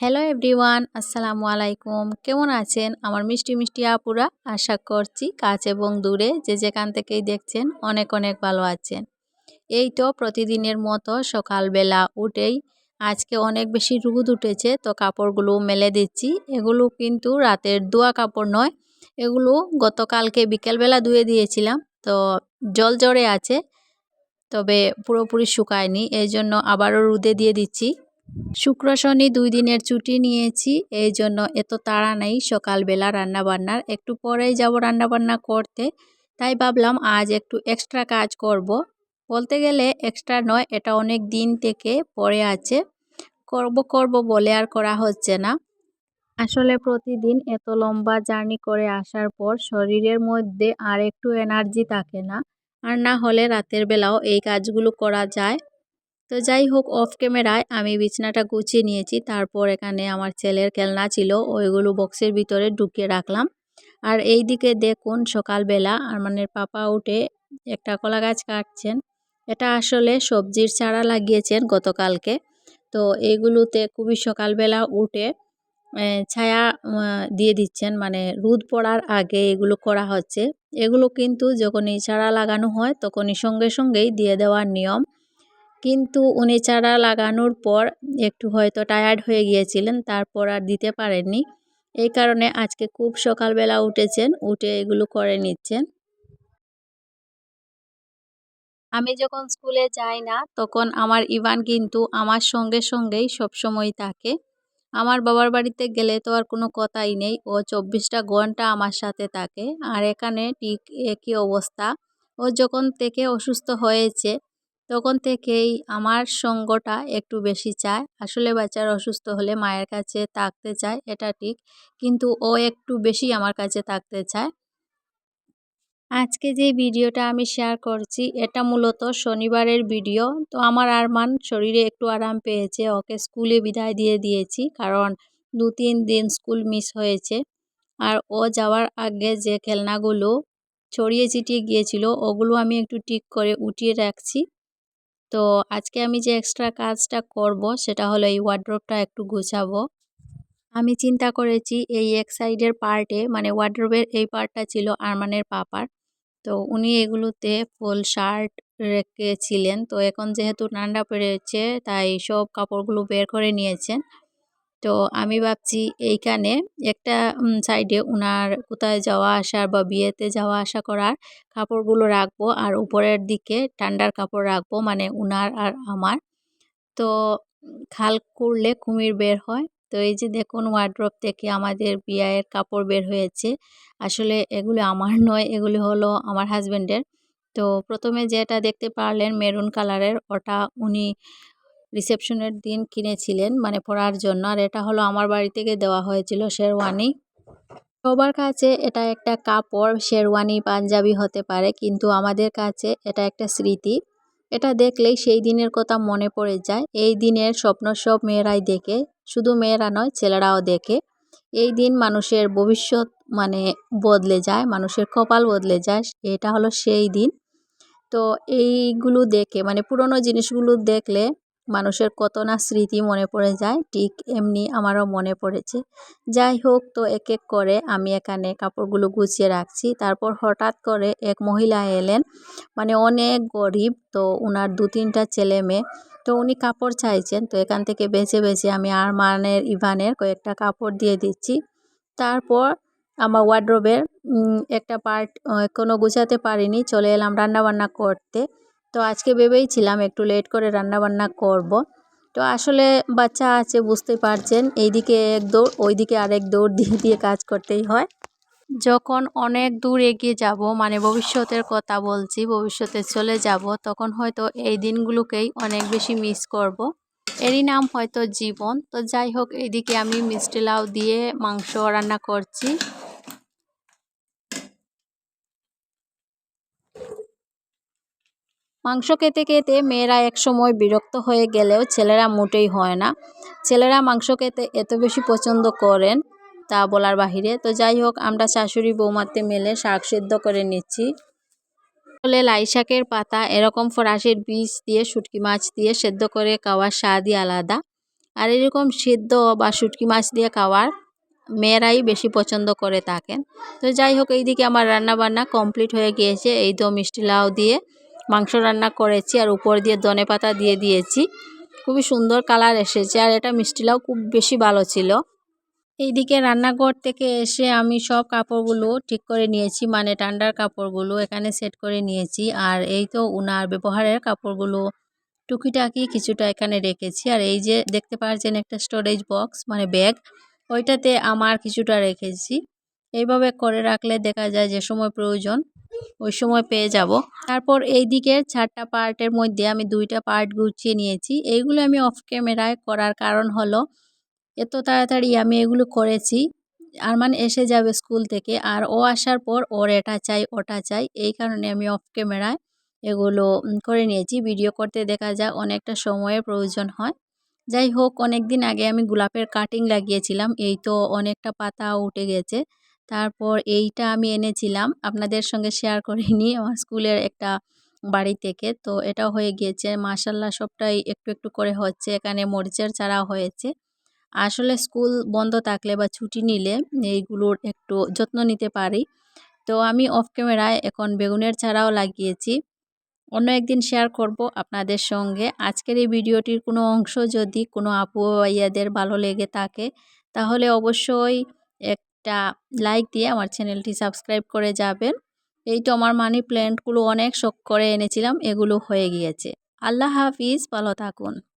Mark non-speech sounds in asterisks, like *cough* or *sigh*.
Hello everyone আসসালামু আলাইকুম কেমন আছেন? আমার মিষ্টি মিষ্টি আপুরা, আশা করছি কাছ এবং দূরে যে যেখান থেকেই দেখছেন, অনেক অনেক ভালো আছেন। এই তো প্রতিদিনের মতো সকালবেলা উঠেই আজকে অনেক বেশি রুদ উঠেছে, তো কাপড়গুলো মেলে দিচ্ছি। এগুলো কিন্তু রাতের দোয়া কাপড় নয়, এগুলো গতকালকে বিকেলবেলা ধুয়ে দিয়েছিলাম, তো জল জড়ে আছে, তবে পুরোপুরি শুকায়নি এই জন্য আবারও রুদে দিয়ে দিচ্ছি। শুক্র শনি দুই দিনের ছুটি নিয়েছি, এই জন্য এত তাড়া নেই সকালবেলা রান্নাবান্নার। একটু পরেই যাব রান্নাবান্না করতে, তাই ভাবলাম আজ একটু এক্সট্রা কাজ করব। বলতে গেলে এক্সট্রা নয়, এটা অনেক দিন থেকে পড়ে আছে। করব করব বলে আর করা হচ্ছে না। আসলে প্রতিদিন এত লম্বা জার্নি করে আসার পর শরীরের মধ্যে আর একটু এনার্জি থাকে না। আর না হলে রাতের বেলাও এই কাজগুলো করা যায়। তো যাই হোক অফ ক্যামেরায় আমি বিছনাটা গুছিয়ে নিয়েছি। তারপর এখানে আমার ছেলের খেলনা ছিল, ওইগুলো বক্সের ভিতরে ঢুকিয়ে রাখলাম। আর এই দিকে দেখুন, সকালবেলা আর মানে পাপা উঠে একটা কলা গাছ কাটছেন। এটা আসলে সবজির চারা লাগিয়েছেন গতকালকে। তো এইগুলোতে খুবই সকালবেলা উঠে ছায়া দিয়ে দিচ্ছেন। মানে রোদ পড়ার আগে এগুলো করা হচ্ছে। এগুলো কিন্তু যখনই চারা লাগানো হয়, তখনই সঙ্গে সঙ্গেই দিয়ে দেওয়ার নিয়ম। কিন্তু উনি চারা লাগানোর পর একটু হয়তো টায়ার্ড হয়ে গিয়েছিলেন, তারপর আর দিতে পারেননি। এই কারণে আজকে খুব সকালবেলা উঠেছেন, উঠে এগুলো করে নিচ্ছেন। আমি যখন স্কুলে যাই না, তখন আমার ইভান কিন্তু আমার সঙ্গে সঙ্গেই সবসময় থাকে। আমার বাবার বাড়িতে গেলে তো আর কোনো কথাই নেই, ও চব্বিশটা ঘণ্টা আমার সাথে থাকে। আর এখানে ঠিক একই অবস্থা। ও যখন থেকে অসুস্থ হয়েছে তখন থেকেই আমার সঙ্গটা একটু বেশি চায়। আসলে বাচ্চার অসুস্থ হলে মায়ের কাছে থাকতে চায়, এটা ঠিক। কিন্তু ও একটু বেশি আমার কাছে থাকতে চায়। আজকে যে ভিডিওটা আমি শেয়ার করছি, এটা মূলত শনিবারের ভিডিও। তো আমার আরমান শরীরে একটু আরাম পেয়েছে। ওকে স্কুলে বিদায় দিয়ে দিয়েছি, কারণ দু তিন দিন স্কুল মিস হয়েছে। আর ও যাওয়ার আগে যে খেলনাগুলো ছড়িয়ে ছিটিয়ে গিয়েছিল, ওগুলো আমি একটু ঠিক করে উঠিয়ে রাখছি। তো আজকে আমি যে এক্সট্রা কাজটা করব, সেটা হলো এই ওয়ার্ড্রোবটা একটু গুছাবো। আমি চিন্তা করেছি এই এক সাইডের পার্টে মানে ওয়ার্ড্রোবের এই পার্টটা ছিল আরমানের পাপার। তো উনি এগুলোতে ফুল শার্ট রেখেছিলেন। তো এখন যেহেতু ঠান্ডা পড়েছে, তাই সব কাপড়গুলো বের করে নিয়েছেন। তো আমি ভাবছি এইখানে একটা সাইডে উনার কোথায় যাওয়া আসার বা বিয়েতে যাওয়া আসা করার কাপড়গুলো রাখব আর উপরের দিকে ঠান্ডার কাপড় রাখব মানে উনার আর আমার। তো খাল করলে কুমির বের হয়। তো এই যে দেখুন ওয়ার্ড্রপ থেকে আমাদের বিয়ের কাপড় বের হয়েছে। আসলে এগুলো আমার *laughs* নয়, এগুলি হলো আমার হাজব্যান্ডের তো প্রথমে যেটা দেখতে পারলেন মেরুন কালারের, ওটা উনি রিসেপশনের দিন কিনেছিলেন মানে পরার জন্য। আর এটা হলো আমার বাড়ি থেকে দেওয়া হয়েছিল শেরওয়ানি। সবার কাছে এটা একটা কাপড়, শেরওয়ানি, পাঞ্জাবি হতে পারে, কিন্তু আমাদের কাছে এটা একটা স্মৃতি। এটা দেখলেই সেই দিনের কথা মনে পড়ে যায়। এই দিনের স্বপ্ন সব মেয়েরাই দেখে, শুধু মেয়েরা নয়, ছেলেরাও দেখে। এই দিন মানুষের ভবিষ্যৎ মানে বদলে যায়, মানুষের কপাল বদলে যায়, এটা হলো সেই দিন। তো এইগুলো দেখে মানে পুরনো জিনিসগুলো দেখলে মানুষের কত না স্মৃতি মনে পড়ে যায়, ঠিক এমনি আমারও মনে পড়েছে। যাই হোক, তো এক এক করে আমি এখানে কাপড়গুলো গুছিয়ে রাখছি। তারপর হঠাৎ করে এক মহিলা এলেন মানে অনেক গরিব, তো ওনার দু তিনটা ছেলে মেয়ে, তো উনি কাপড় চাইছেন। তো এখান থেকে বেছে বেছে আমি আর মানের ইভানের কয়েকটা কাপড় দিয়ে দিচ্ছি। তারপর আমার ওয়ার্ড্রোবের একটা পার্ট কোনো গুছাতে পারিনি, চলে এলাম রান্নাবান্না করতে। তো আজকে ভেবেইছিলাম একটু লেট করে রান্নাবান্না করব। তো আসলে বাচ্চা আছে, বুঝতে পারছেন, এইদিকে এক দৌড়, ওইদিকে আরেক দৌড় দিয়ে দিয়ে কাজ করতেই হয় যখন অনেক দূর এগিয়ে যাব মানে ভবিষ্যতের কথা বলছি, ভবিষ্যতে চলে যাব, তখন হয়তো এই দিনগুলোকেই অনেক বেশি মিস করব। এরই নাম হয়তো জীবন তো যাই হোক এইদিকে আমি মিষ্টি লাউ দিয়ে মাংস রান্না করছি মাংস খেতে খেতে মেয়েরা একসময় বিরক্ত হয়ে গেলেও ছেলেরা মোটেই হয় না। ছেলেরা মাংস খেতে এত বেশি পছন্দ করেন তা বলার বাহিরে, তো যাই হোক, আমরা শাশুড়ি বৌমাতে মেলে শাক সেদ্ধ করে নিচ্ছি। আসলে লাই শাকের পাতা, এরকম ফরাসির বীজ দিয়ে, শুটকি মাছ দিয়ে সেদ্ধ করে খাওয়ার স্বাদই আলাদা। আর এরকম সিদ্ধ বা শুটকি মাছ দিয়ে খাওয়ার মেয়েরাই বেশি পছন্দ করে থাকেন। তো যাই হোক, এইদিকে আমার রান্না বান্না কমপ্লিট হয়ে গিয়েছে। এই তো মিষ্টি লাউ দিয়ে মাংস রান্না করেছি আর উপর দিয়ে ধনে পাতা দিয়ে দিয়েছি। খুবই সুন্দর কালার এসেছে আর এটা মিষ্টি লাউ খুব বেশি ভালো ছিল। এইদিকে রান্নাঘর থেকে এসে আমি সব কাপড়গুলো ঠিক করে নিয়েছি মানে ঠান্ডার কাপড়গুলো এখানে সেট করে নিয়েছি। আর এই তো উনার ব্যবহারের কাপড়গুলো টুকিটাকি কিছুটা এখানে রেখেছি। আর এই যে দেখতে পাচ্ছেন একটা স্টোরেজ বক্স মানে ব্যাগ ওইটাতে আমার কিছুটা রেখেছি। এইভাবে করে রাখলে দেখা যায় যে সময় প্রয়োজন। ওই সময় পেয়ে যাব। তারপর এই দিকের চারটা পার্টের মধ্যে আমি দুইটা পার্ট গুছিয়ে নিয়েছি। এইগুলো আমি অফ ক্যামেরায় করার কারণ হলো, এত তাড়াতাড়ি আমি এগুলো করেছি, আরমান এসে যাবে স্কুল থেকে আর ও আসার পর ওর এটা চাই, ওটা চাই, এই কারণে আমি অফ ক্যামেরায় এগুলো করে নিয়েছি। ভিডিও করতে দেখা যায় অনেকটা সময়ের প্রয়োজন হয়। যাই হোক অনেক দিন আগে আমি গোলাপের কাটিং লাগিয়েছিলাম, এই তো অনেকটা পাতা উঠে গেছে। তারপর এইটা আমি এনেছিলাম। আপনাদের সঙ্গে শেয়ার করিনি *laughs* আমার স্কুলের একটা বাড়ি থেকে। তো এটা হয়ে গিয়েছে। মাসাল্লাহ সবটাই একটু একটু করে হচ্ছে। এখানে মরিচের চারা হয়েছে। আসলে স্কুল বন্ধ থাকলে বা ছুটি নিলে এইগুলোর একটু যত্ন নিতে পারি। তো আমি অফ ক্যামেরায় এখন বেগুনের চারাও লাগিয়েছি। অন্য একদিন শেয়ার করব আপনাদের সঙ্গে। আজকের এই ভিডিওটির কোনো অংশ যদি কোনো আপু ভাইয়াদের ভালো লেগে থাকে, তাহলে অবশ্যই একটা লাইক দিয়ে আমার চ্যানেলটি সাবস্ক্রাইব করে যাবেন। এই তো আমার মানি প্ল্যান্টগুলো অনেক শখ করে এনেছিলাম, এগুলো হয়ে গিয়েছে। আল্লাহ হাফিজ, ভালো থাকুন।